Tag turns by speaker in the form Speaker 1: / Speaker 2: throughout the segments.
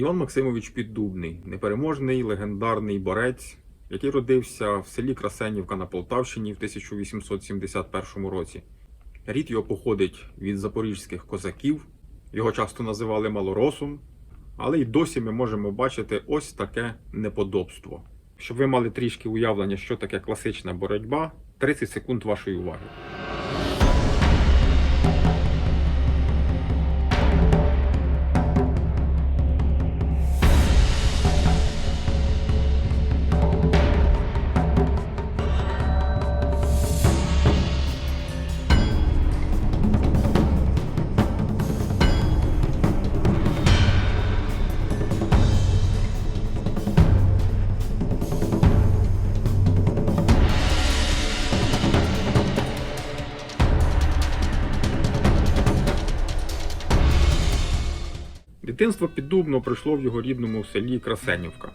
Speaker 1: Іван Максимович Піддубний, непереможний легендарний борець, який родився в селі Красенівка на Полтавщині в 1871 році. Рід його походить від запорізьких козаків, його часто називали малоросом, але й досі ми можемо бачити ось таке неподобство. Щоб ви мали трішки уявлення, що таке класична боротьба, 30 секунд вашої уваги. Дитинство піддубно пройшло в його рідному селі Красенівка.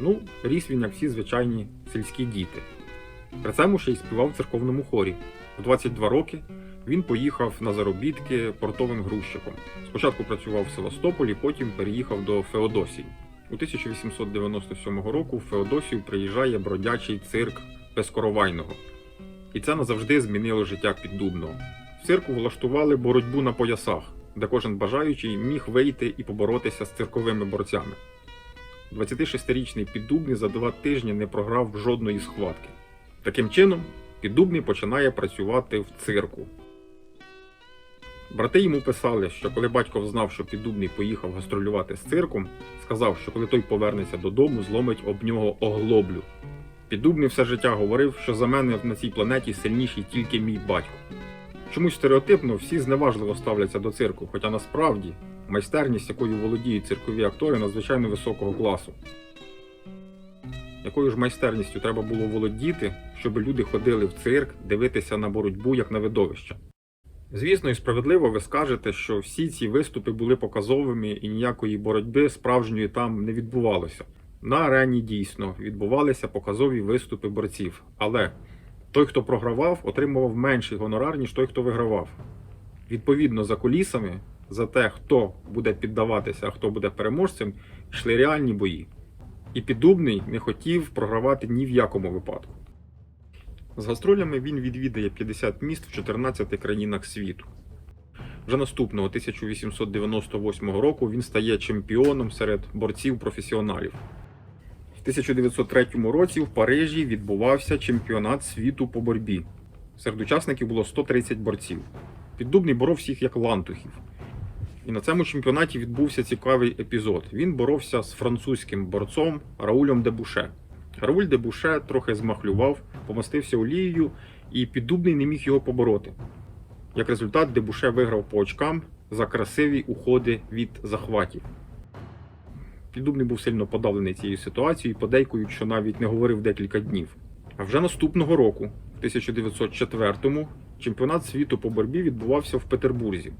Speaker 1: Ну, ріс він, як всі звичайні сільські діти. При цьому ще й співав в церковному хорі. В 22 роки він поїхав на заробітки портовим грузчиком. Спочатку працював в Севастополі, потім переїхав до Феодосії. У 1897 року в Феодосію приїжджає бродячий цирк Безкоровайного. І це назавжди змінило життя піддубного. В цирку влаштували боротьбу на поясах, де кожен бажаючий міг вийти і поборотися з цирковими борцями. 26-річний піддубний за два тижні не програв жодної схватки. Таким чином, піддубний починає працювати в цирку. Брати йому писали, що коли батько взнав, що піддубний поїхав гастролювати з цирком, сказав, що коли той повернеться додому, зломить об нього оглоблю. Піддубний все життя говорив, що за мене на цій планеті сильніший тільки мій батько. Чомусь стереотипно всі зневажливо ставляться до цирку, хоча насправді майстерність, якою володіють циркові актори, надзвичайно високого класу. Якою ж майстерністю треба було володіти, щоб люди ходили в цирк дивитися на боротьбу як на видовище? Звісно, і справедливо ви скажете, що всі ці виступи були показовими і ніякої боротьби справжньої там не відбувалося. На арені дійсно відбувалися показові виступи борців, але той, хто програвав, отримував менший гонорар, ніж той, хто вигравав. Відповідно, за колісами, за те, хто буде піддаватися, а хто буде переможцем, йшли реальні бої. І піддубний не хотів програвати ні в якому випадку. З гастролями він відвідає 50 міст в 14 країнах світу. Вже наступного 1898 року він стає чемпіоном серед борців-професіоналів. В 1903 році в Парижі відбувався чемпіонат світу по боротьбі. Серед учасників було 130 борців. Піддубний боров всіх як лантухів. І на цьому чемпіонаті відбувся цікавий епізод. Він боровся з французьким борцом Раулем Дебуше. Рауль Дебуше трохи змахлював, помастився олією, і піддубний не міг його побороти. Як результат, Дебуше виграв по очкам за красиві уходи від захватів. Піддубний був сильно подавлений цією ситуацією і подейкують, що навіть не говорив декілька днів. А вже наступного року, в 1904-му, чемпіонат світу по боротьбі відбувався в Петербурзі.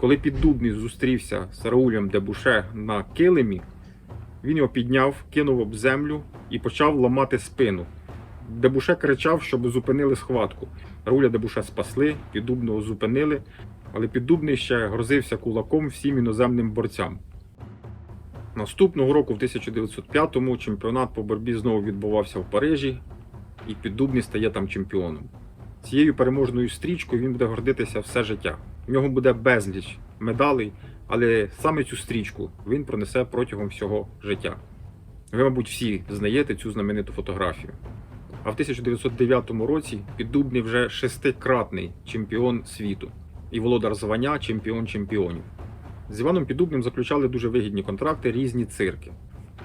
Speaker 1: Коли піддубний зустрівся з Раулем Дебуше на килимі, він його підняв, кинув об землю і почав ламати спину. Дебуше кричав, щоб зупинили схватку. Рауля Дебуше спасли, піддубного зупинили, але піддубний ще грозився кулаком всім іноземним борцям. Наступного року, в 1905-му, чемпіонат по боротьбі знову відбувався в Парижі, і піддубний стає там чемпіоном. Цією переможною стрічкою він буде гордитися все життя. В нього буде безліч медалей, але саме цю стрічку він пронесе протягом всього життя. Ви, мабуть, всі знаєте цю знамениту фотографію. А в 1909 році Піддубний вже шестикратний чемпіон світу і володар звання чемпіон чемпіонів. З Іваном Підубним заключали дуже вигідні контракти різні цирки.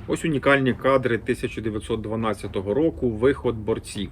Speaker 1: Ось унікальні кадри 1912 року виход борців.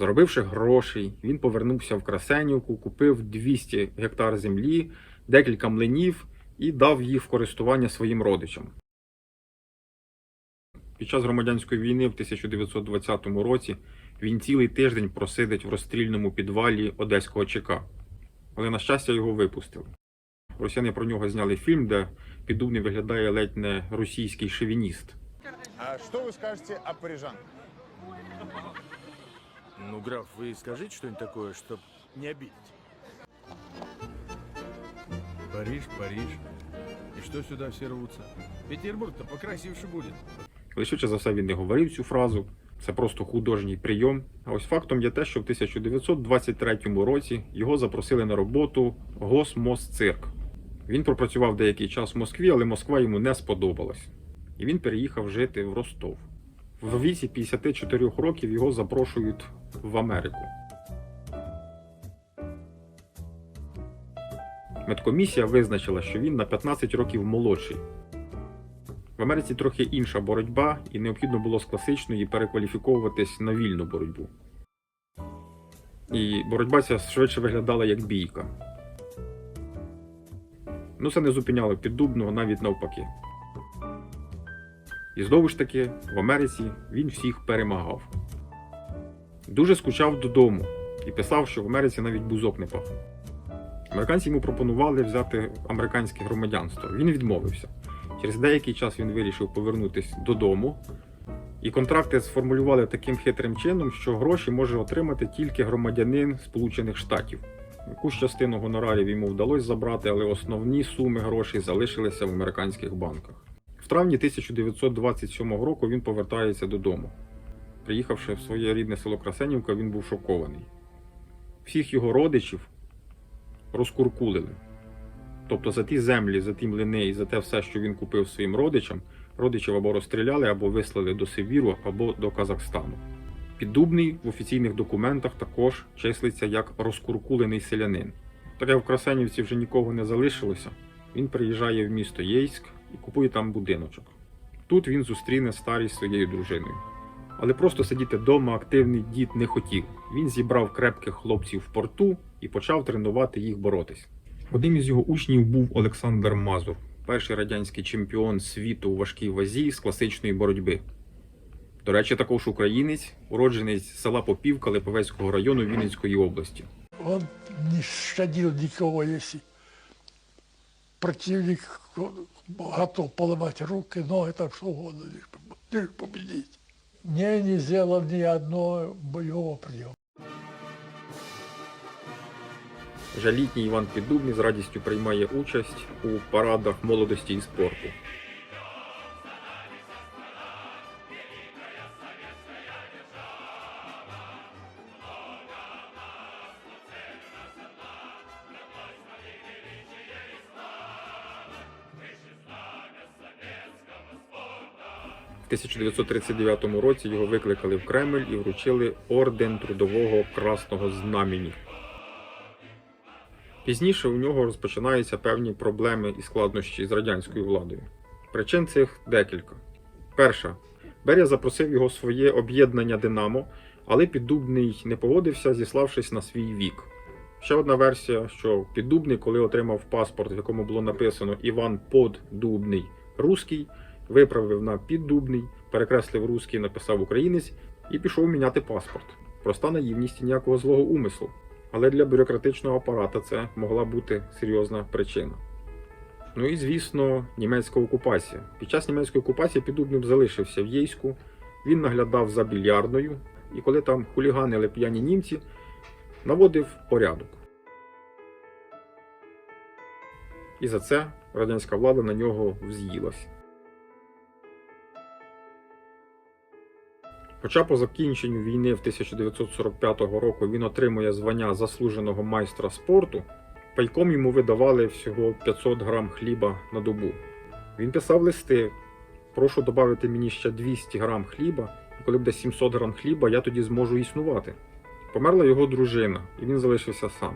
Speaker 1: Заробивши грошей, він повернувся в Красенівку, купив 200 гектар землі, декілька млинів і дав їх в користування своїм родичам. Під час громадянської війни в 1920 році він цілий тиждень просидить в розстрільному підвалі Одеського ЧК. Але, на щастя, його випустили. Росіяни про нього зняли фільм, де піддубний виглядає ледь не російський шовініст.
Speaker 2: А что вы скажете о парижанках?
Speaker 3: Ну, граф, вы скажите что-нибудь такое, чтоб не обидеть.
Speaker 4: Париж, Париж. И что сюда все рвутся? Петербург-то покрасивше будет.
Speaker 1: Але за все він не говорив цю фразу. Це просто художній прийом. А ось фактом є те, що в 1923 році його запросили на роботу Госмосцирк. Він пропрацював деякий час в Москві, але Москва йому не сподобалась. І він переїхав жити в Ростов. В віці 54 років його запрошують в Америку. Медкомісія визначила, що він на 15 років молодший. В Америці трохи інша боротьба, і необхідно було з класичної перекваліфіковуватись на вільну боротьбу. І боротьба ця швидше виглядала як бійка. Ну, це не зупиняло піддубного навіть навпаки. І знову ж таки, в Америці він всіх перемагав. Дуже скучав додому і писав, що в Америці навіть бузок не пахне. Американці йому пропонували взяти американське громадянство. Він відмовився. Через деякий час він вирішив повернутися додому, і контракти сформулювали таким хитрим чином, що гроші може отримати тільки громадянин Сполучених Штатів. Якусь частину гонорарів йому вдалося забрати, але основні суми грошей залишилися в американських банках. Травні 1927 року він повертається додому. Приїхавши в своє рідне село Красенівка, він був шокований. Всіх його родичів розкуркулили. Тобто за ті землі, за ті млини і за те все, що він купив своїм родичам, родичів або розстріляли, або вислали до Сибіру, або до Казахстану. Піддубний в офіційних документах також числиться як розкуркулений селянин. Так як в Красенівці вже нікого не залишилося, він приїжджає в місто Єйськ і купує там будиночок. Тут він зустріне старість своєю дружиною. Але просто сидіти вдома активний дід не хотів. Він зібрав крепких хлопців в порту і почав тренувати їх боротись. Одним із його учнів був Олександр Мазур, перший радянський чемпіон світу у важкій вазі з класичної боротьби. До речі, також українець, уродженець села Попівка Липовецького району Вінницької області.
Speaker 5: Он не щадил никого, если противник готов поломать руки, ноги, там что угодно, лишь лишь победить. Не, не сделал одного боевого приема.
Speaker 1: Жалітній Іван Піддубний з радістю приймає участь у парадах молодості і спорту. 1939 році його викликали в Кремль і вручили орден Трудового Красного Знамені. Пізніше у нього розпочинаються певні проблеми і складнощі з радянською владою. Причин цих декілька. Перша. Берія запросив його в своє об'єднання Динамо, але Піддубний не погодився, зіславшись на свій вік. Ще одна версія, що Піддубний, коли отримав паспорт, в якому було написано Іван Поддубний Руський, виправив на Піддубний, перекреслив русський, написав українець і пішов міняти паспорт. Проста наївність ніякого злого умислу. Але для бюрократичного апарата це могла бути серйозна причина. Ну і звісно, німецька окупація. Під час німецької окупації Піддубним залишився в Єйську. Він наглядав за більярдною, і коли там хуліганили п'яні німці, наводив порядок. І за це радянська влада на нього вз'їлась. Хоча по закінченню війни в 1945 року він отримує звання заслуженого майстра спорту, пайком йому видавали всього 500 грам хліба на добу. Він писав листи: прошу додати мені ще 200 грам хліба, і коли буде 700 грам хліба, я тоді зможу існувати. Померла його дружина, і він залишився сам.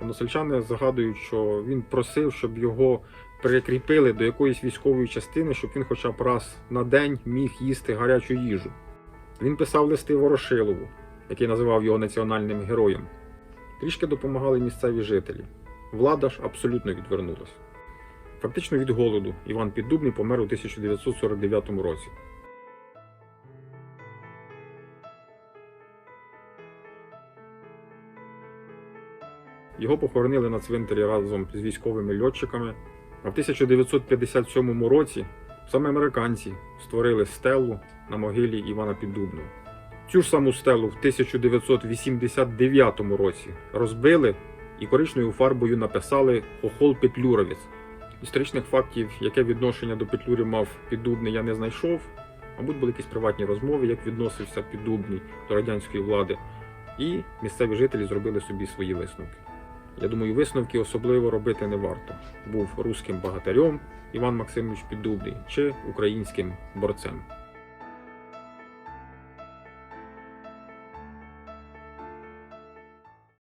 Speaker 1: Односельчани загадують, що він просив, щоб його прикріпили до якоїсь військової частини, щоб він хоча б раз на день міг їсти гарячу їжу. Він писав листи Ворошилову, який називав його національним героєм. Трішки допомагали місцеві жителі. Влада ж абсолютно відвернулась. Фактично від голоду Іван Піддубний помер у 1949 році. Його похоронили на цвинтарі разом з військовими льотчиками. А в 1957 році саме американці створили стелу на могилі Івана Піддубного. Цю ж саму стелу в 1989 році розбили і коричневою фарбою написали Хохол Петлюровець. Історичних фактів, яке відношення до Петлюри мав Піддубний, я не знайшов. Мабуть, були якісь приватні розмови, як відносився Піддубний до радянської влади. І місцеві жителі зробили собі свої висновки. Я думаю, висновки особливо робити не варто. Був руським багатарем Іван Максимович Піддубний чи українським борцем.